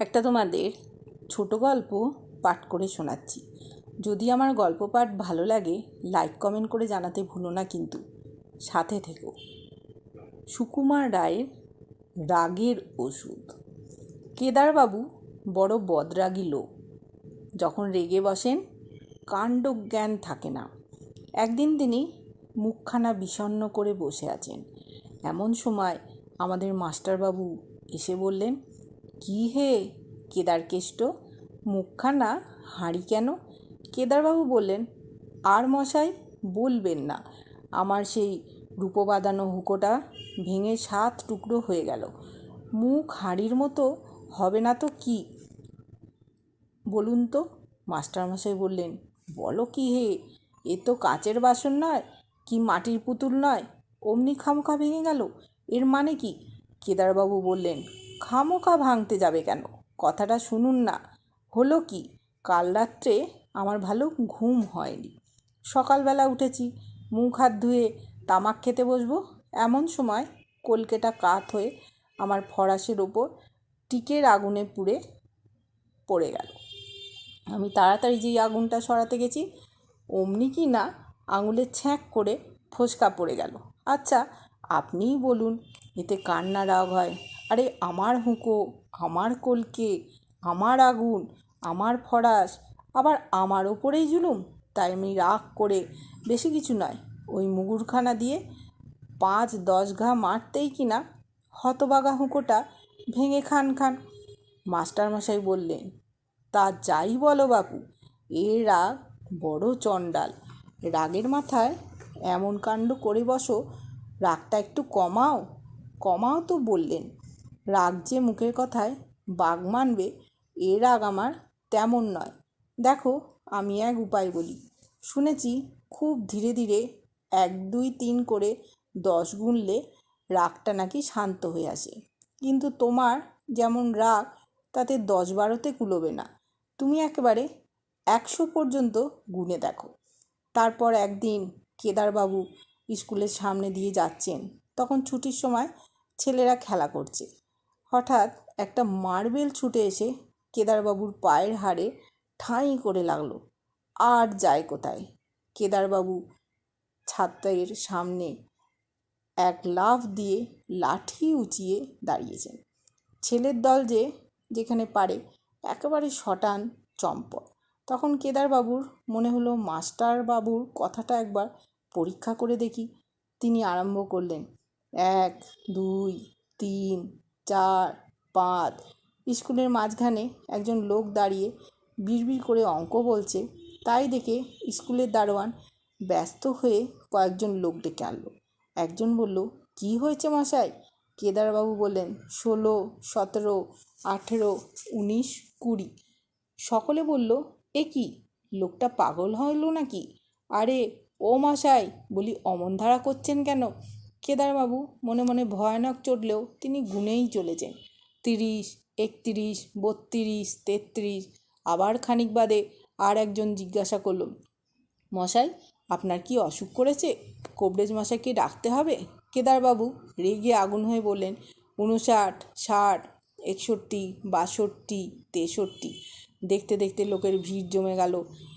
একটা তোমাদের ছোট গল্প পাঠ করে শোনাচ্ছি। যদি আমার গল্প পাঠ ভালো লাগে, লাইক, কমেন্ট করে জানাতে ভুলো না কিন্তু। সাথে থেকো। সুকুমার রায়ের রাগের ওষুধ। কেদারবাবু বড় বদরাগী লোক। যখন রেগে বসেন, কাণ্ডজ্ঞান থাকে না। একদিন তিনি মুখখানা বিষণ্ণ করে বসে আছেন। এমন সময় আমাদের মাস্টারবাবু এসে বললেন কী হে? কেদারকেষ্ট মুখখানা, হাঁড়ি কেন? কেদারবাবু বললেন, আর মশাই, বলবেন না। আমার সেই রূপবাঁধানো হুঁকোটা ভেঙে সাত টুকরো হয়ে গেল। মুখ হাঁড়ির মতো হবে না তো কি? বলুন তো, মাস্টারমশাই বললেন, বলো কি হে? এ তো কাচের বাসন নয়, কি মাটির পুতুল নয়, অমনি খামোখা ভেঙে গেল। এর মানে কি? কেদারবাবু বললেন খামোখা ভাঙতে যাবে কেন? কথাটা শুনুন না। হলো কি, কাল রাত্রে আমার ভালো ঘুম হয়নি। সকালবেলা উঠেছি, মুখ হাত ধুয়ে তামাক খেতে বসবো। এমন সময় কলকেটা কাত হয়ে আমার ফরাসের ওপর টিকের আগুনে পুড়ে পড়ে গেল। আমি তাড়াতাড়ি যেই আগুনটা সরাতে গেছি, অমনি কি না আঙুলে ছ্যাঁক করে ফোসকা পড়ে গেল। আচ্ছা আপনিই বলুন, এতে কান্না রাগ হয়? আরে আমার হুঁকো, আমার কলকে, আমার আগুন, আমার ফরাস, আবার আমার ওপরেই জুলুম? তাই আমি রাগ করে বেশি কিছু নয়, ওই মুগুরখানা দিয়ে পাঁচ দশ ঘা মারতেই কিনা হতবাগা হুঁকোটা ভেঙে খান খান। মাস্টারমশাই বললেন, তা যাই বলো বাপু, এ রাগ বড় চণ্ডাল। রাগের মাথায় এমন কাণ্ড করে বসো, রাগটা একটু কমাও। কমাও তো, বললেন রাগ যে মুখের কথায় বাঘ মানবে, এ রাগ আমার তেমন নয়। দেখো, আমি এক উপায় বলি। শুনেছি, খুব ধীরে ধীরে এক, দুই, তিন করে দশ গুনলে রাগটা নাকি শান্ত হয়ে আসে। কিন্তু তোমার যেমন রাগ, তাতে দশ বারোতে কুলোবে না। তুমি একেবারে একশো পর্যন্ত গুনে দেখো। তারপর একদিন কেদারবাবু স্কুলের সামনে দিয়ে যাচ্ছেন। তখন ছুটির সময় ছেলেরা খেলা করছে। হঠাৎ একটা মার্বেল ছুটে এসে কেদারবাবুর পায়ের হাড়ে ঠাঁই করে লাগল। আর যায় কোথায়? কেদারবাবু ছাত্রের সামনে এক লাফ দিয়ে লাঠি উঁচিয়ে দাঁড়িয়েছেন। ছেলের দল যে যেখানে পারে একেবারে শটান চম্পট। তখন কেদারবাবুর মনে হলো, মাস্টারবাবুর কথাটা একবার পরীক্ষা করে দেখি। তিনি আরম্ভ করলেন, এক, দুই, তিন চার পাঁচ স্কুলের মাঝখানে একজন লোক দাঁড়িয়ে বিড়বিড় করে অঙ্ক বলছে। তাই দেখে স্কুলের দারোয়ান ব্যস্ত হয়ে কয়েকজন লোক ডেকে আনলো। একজন বলল, কি হয়েছে মশাই? কেদারবাবু বললেন, ষোলো, সতেরো, আঠেরো, উনিশ, কুড়ি। সকলে বলল, এ কি, লোকটা পাগল হলো নাকি? আরে, ও মশাই, বলি, অমন ধারা করছেন কেন? কেদারবাবু মনে মনে ভয়ানক চটলেও তিনি গুনেই চলেছেন। তিরিশ, একতিরিশ, বত্রিশ, তেত্রিশ, আবার খানিক বাদে আর একজন জিজ্ঞাসা করল মশাই, আপনার কি অসুখ করেছে? কোবরেজ মশাইকে ডাকতে হবে? কেদারবাবু রেগে আগুন হয়ে বললেন উনষাট ষাট, একষট্টি, বাষট্টি, তেষট্টি। দেখতে দেখতে লোকের ভিড় জমে গেল,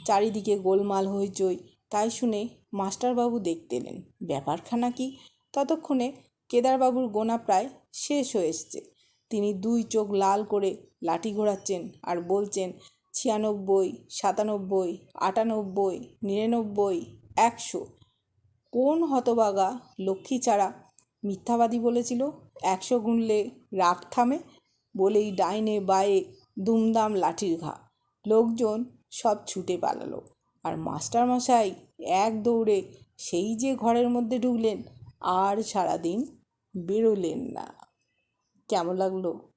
চারিদিকে গোলমাল হইচই। তাই শুনে মাস্টারবাবু দেখতে এলেন, ব্যাপারখানা কি? ততক্ষণে কেদারবাবুর গোনা প্রায় শেষ হয়ে এসছে। তিনি দুই চোখ লাল করে লাঠি ঘোরাচ্ছেন আর বলছেন, ছিয়ানব্বই, সাতানব্বই, আটানব্বই, নিরানব্বই, একশো। কোন হতবাগা লক্ষ্মী ছাড়া মিথ্যাবাদী বলেছিল? একশো গুনলে রাগ থামে? বলেই ডাইনে বায়ে দুমদাম লাঠির ঘা। লোকজন সব ছুটে পালালো। আর মাস্টারমশাই এক দৌড়ে সেই যে ঘরের মধ্যে ঢুকলেন আর সারাদিন বেরোলেন না। কেমন লাগল?